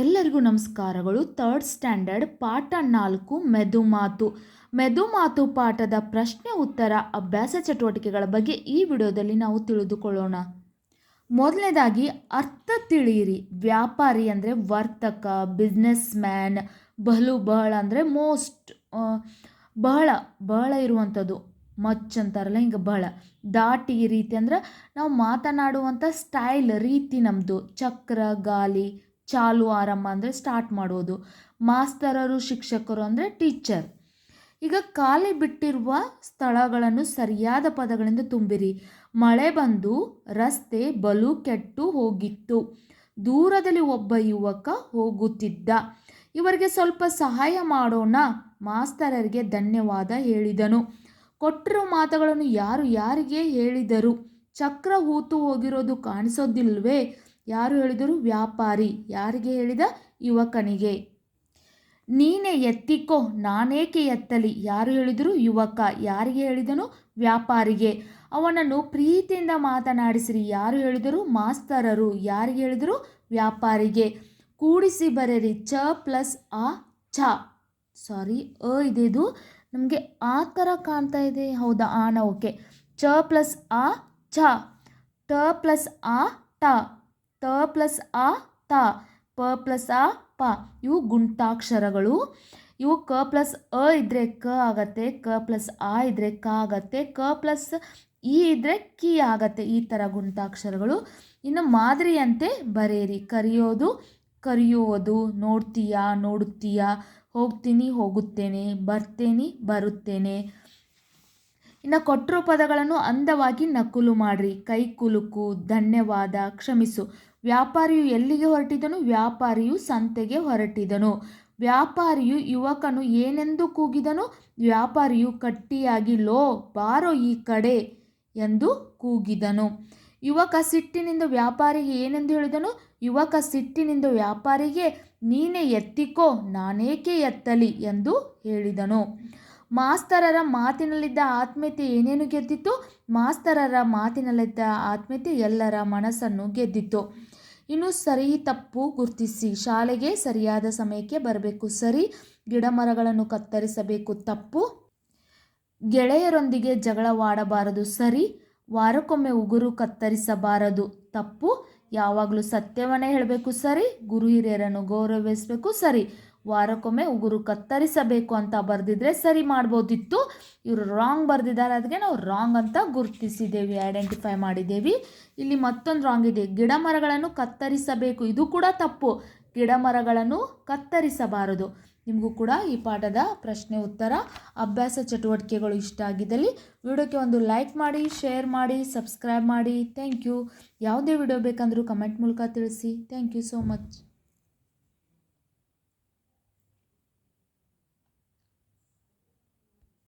ಎಲ್ಲರಿಗೂ ನಮಸ್ಕಾರಗಳು. Third standard, ಪಾಠ ನಾಲ್ಕು, ಮೆದುಮಾತು. ಮೆದುಮಾತು ಮೆದು ಮಾತು ಪಾಠದ ಪ್ರಶ್ನೆ, ಉತ್ತರ, ಅಭ್ಯಾಸ ಚಟುವಟಿಕೆಗಳ ಬಗ್ಗೆ ಈ ವಿಡಿಯೋದಲ್ಲಿ ನಾವು ತಿಳಿದುಕೊಳ್ಳೋಣ. ಮೊದಲನೇದಾಗಿ, ಅರ್ಥ ತಿಳಿಯಿರಿ. ವ್ಯಾಪಾರಿ ಅಂದರೆ ವರ್ತಕ ಬಿಸ್ನೆಸ್ ಮ್ಯಾನ್ ಬಲು, ಬಹಳ ಅಂದರೆ ಮೋಸ್ಟ್ ಬಹಳ ಬಹಳ ಇರುವಂಥದ್ದು. ಮಚ್ ಅಂತಾರಲ್ಲ, ಹಿಂಗೆ ಬಹಳ. ದಾಟಿ ರೀತಿ ಅಂದ್ರೆ ನಾವು ಮಾತನಾಡುವಂಥ ಸ್ಟೈಲ್ ರೀತಿ ನಮ್ಮದು ಚಕ್ರ, ಗಾಲಿ ಚಾಲು ಆರಂಭ ಅಂದರೆ ಸ್ಟಾರ್ಟ್ ಮಾಡೋದು. ಮಾಸ್ತರರು, ಶಿಕ್ಷಕರು ಅಂದರೆ ಟೀಚರ್ ಈಗ ಖಾಲಿ ಬಿಟ್ಟಿರುವ ಸ್ಥಳಗಳನ್ನು ಸರಿಯಾದ ಪದಗಳಿಂದ ತುಂಬಿರಿ. ಮಳೆ ಬಂದು ರಸ್ತೆ, ಬಲು ಕೆಟ್ಟು ಹೋಗಿತ್ತು. ದೂರದಲ್ಲಿ ಒಬ್ಬ ಯುವಕ ಹೋಗುತ್ತಿದ್ದ. ಇವರಿಗೆ ಸ್ವಲ್ಪ ಸಹಾಯ ಮಾಡೋಣ, ಮಾಸ್ತರರಿಗೆ ಧನ್ಯವಾದ ಹೇಳಿದನು. ಕೊಟ್ಟಿರೋ ಮಾತುಗಳನ್ನು ಯಾರು ಯಾರಿಗೆ ಹೇಳಿದರು? ಚಕ್ರ ಹೂತು ಹೋಗಿರೋದು ಕಾಣಿಸೋದಿಲ್ವೇ? ಯಾರು ಹೇಳಿದರು? ವ್ಯಾಪಾರಿ. ಯಾರಿಗೆ ಹೇಳಿದ? ಯುವಕನಿಗೆ. ನೀನೇ ಎತ್ತಿಕೋ, ನಾನೇಕೆ ಎತ್ತಲಿ? ಯಾರು ಹೇಳಿದರು? ಯುವಕ. ಯಾರಿಗೆ ಹೇಳಿದನು? ವ್ಯಾಪಾರಿಗೆ. ಅವನನ್ನು ಪ್ರೀತಿಯಿಂದ ಮಾತನಾಡಿಸಿರಿ. ಯಾರು ಹೇಳಿದರು? ಮಾಸ್ತರರು. ಯಾರಿಗೆ ಹೇಳಿದರು? ವ್ಯಾಪಾರಿಗೆ. ಕೂಡಿಸಿ ಬರೆಯಿರಿ. ಚ ಪ್ಲಸ್ ಆ ಛ ಸಾರಿ, ಅ ಇದೆದು. ನಮಗೆ ಆ ಥರ ಕಾಣ್ತಾ ಇದೆ. ಹೌದಾ? ಆನ ಓಕೆ. ಚ ಪ್ಲಸ್ ಆ ಛ ಟ ಪ್ಲಸ್ ಆ ಟ. ಪ್ಲಸ್ ಆ, ತ. ಪ ಪ್ಲಸ್ ಆ, ಪ. ಇವು ಗುಂಟಾಕ್ಷರಗಳು ಇವು ಕ ಪ್ಲಸ್ ಅ ಇದ್ದರೆ ಕ ಆಗತ್ತೆ, ಕ ಪ್ಲಸ್ ಆ ಇದ್ದರೆ ಕ ಆಗತ್ತೆ, ಕ ಪ್ಲಸ್ ಇ ಇದ್ದರೆ ಕಿ ಆಗತ್ತೆ, ಈ ಥರ ಗುಂಟಾಕ್ಷರಗಳು ಇನ್ನು ಮಾದರಿಯಂತೆ ಬರೆಯಿರಿ. ಕರೆಯೋದು, ಕರೆಯುವುದು, ನೋಡ್ತೀಯಾ, ನೋಡುತ್ತೀಯಾ, ಹೋಗ್ತೀನಿ, ಹೋಗುತ್ತೇನೆ, ಬರ್ತೇನೆ, ಬರುತ್ತೇನೆ. ಇನ್ನು ಕೊಟ್ಟಿರೋ ಪದಗಳನ್ನು ಅಂದವಾಗಿ ನಕುಲು ಮಾಡಿರಿ. ಕೈ ಕುಲುಕು ಧನ್ಯವಾದ, ಕ್ಷಮಿಸು. ವ್ಯಾಪಾರಿಯು ಎಲ್ಲಿಗೆ ಹೊರಟಿದನು? ವ್ಯಾಪಾರಿಯು ಸಂತೆಗೆ ಹೊರಟಿದನು. ವ್ಯಾಪಾರಿಯು ಯುವಕನು ಏನೆಂದು ಕೂಗಿದನು? ವ್ಯಾಪಾರಿಯು ಕಟ್ಟಿಯಾಗಿ, ಲೋ, ಬಾರೋ ಈ ಕಡೆ ಎಂದು ಕೂಗಿದನು. ಯುವಕ ಸಿಟ್ಟಿನಿಂದ ವ್ಯಾಪಾರಿಗೆ ಏನೆಂದು ಹೇಳಿದನು? ಯುವಕ ಸಿಟ್ಟಿನಿಂದ ವ್ಯಾಪಾರಿಗೆ, ನೀನೇ ಎತ್ತಿಕೋ, ನಾನೇಕೆ ಎತ್ತಲಿ ಎಂದು ಹೇಳಿದನು. ಮಾಸ್ತರರ ಮಾತಿನಲ್ಲಿದ್ದ ಆತ್ಮೀಯತೆ ಏನೇನು ಗೆದ್ದಿತ್ತು ಮಾಸ್ತರರ ಮಾತಿನಲ್ಲಿದ್ದ ಆತ್ಮೀಯತೆ ಎಲ್ಲರ ಮನಸ್ಸನ್ನು ಗೆದ್ದಿತ್ತು ಇನ್ನು ಸರಿ ತಪ್ಪು ಗುರುತಿಸಿ. ಶಾಲೆಗೆ ಸರಿಯಾದ ಸಮಯಕ್ಕೆ ಬರಬೇಕು. ಸರಿ ಗಿಡ ಮರಗಳನ್ನು ಕತ್ತರಿಸಬೇಕು. ತಪ್ಪು, ಗೆಳೆಯರೊಂದಿಗೆ ಜಗಳವಾಡಬಾರದು. ಸರಿ, ವಾರಕ್ಕೊಮ್ಮೆ ಉಗುರು ಕತ್ತರಿಸಬಾರದು. ತಪ್ಪು, ಯಾವಾಗಲೂ ಸತ್ಯವನ್ನೇ ಹೇಳಬೇಕು. ಸರಿ, ಗುರು ಹಿರಿಯರನ್ನು ಗೌರವಿಸಬೇಕು. ಸರಿ ವಾರಕ್ಕೊಮ್ಮೆ ಉಗುರು ಕತ್ತರಿಸಬೇಕು ಅಂತ ಬರೆದಿದ್ರೆ ಸರಿ ಮಾಡ್ಬೋದಿತ್ತು. ಇವರು ರಾಂಗ್ ಬರೆದಿದ್ದಾರೆ ಅದಕ್ಕೆ ನಾವು ರಾಂಗ್ ಅಂತ ಗುರುತಿಸಿದ್ದೇವೆ ಐಡೆಂಟಿಫೈ ಮಾಡಿದ್ದೇವೆ ಇಲ್ಲಿ ಮತ್ತೊಂದು ರಾಂಗ್ ಇದೆ. ಗಿಡ ಮರಗಳನ್ನು ಕತ್ತರಿಸಬೇಕು, ಇದು ಕೂಡ ತಪ್ಪು. ಗಿಡ ಮರಗಳನ್ನು ಕತ್ತರಿಸಬಾರದು. ನಿಮಗೂ ಕೂಡ ಈ ಪಾಠದ ಪ್ರಶ್ನೆ ಉತ್ತರ, ಅಭ್ಯಾಸ ಚಟುವಟಿಕೆಗಳು ಇಷ್ಟ ಆಗಿದ್ದಲ್ಲಿ ವಿಡಿಯೋಕ್ಕೆ ಒಂದು ಲೈಕ್ ಮಾಡಿ ಶೇರ್ ಮಾಡಿ ಸಬ್ಸ್ಕ್ರೈಬ್ ಮಾಡಿ. ಥ್ಯಾಂಕ್ ಯು ಯಾವುದೇ ವಿಡಿಯೋ ಬೇಕಂದರೂ ಕಮೆಂಟ್ ಮೂಲಕ ತಿಳಿಸಿ. Thank you so much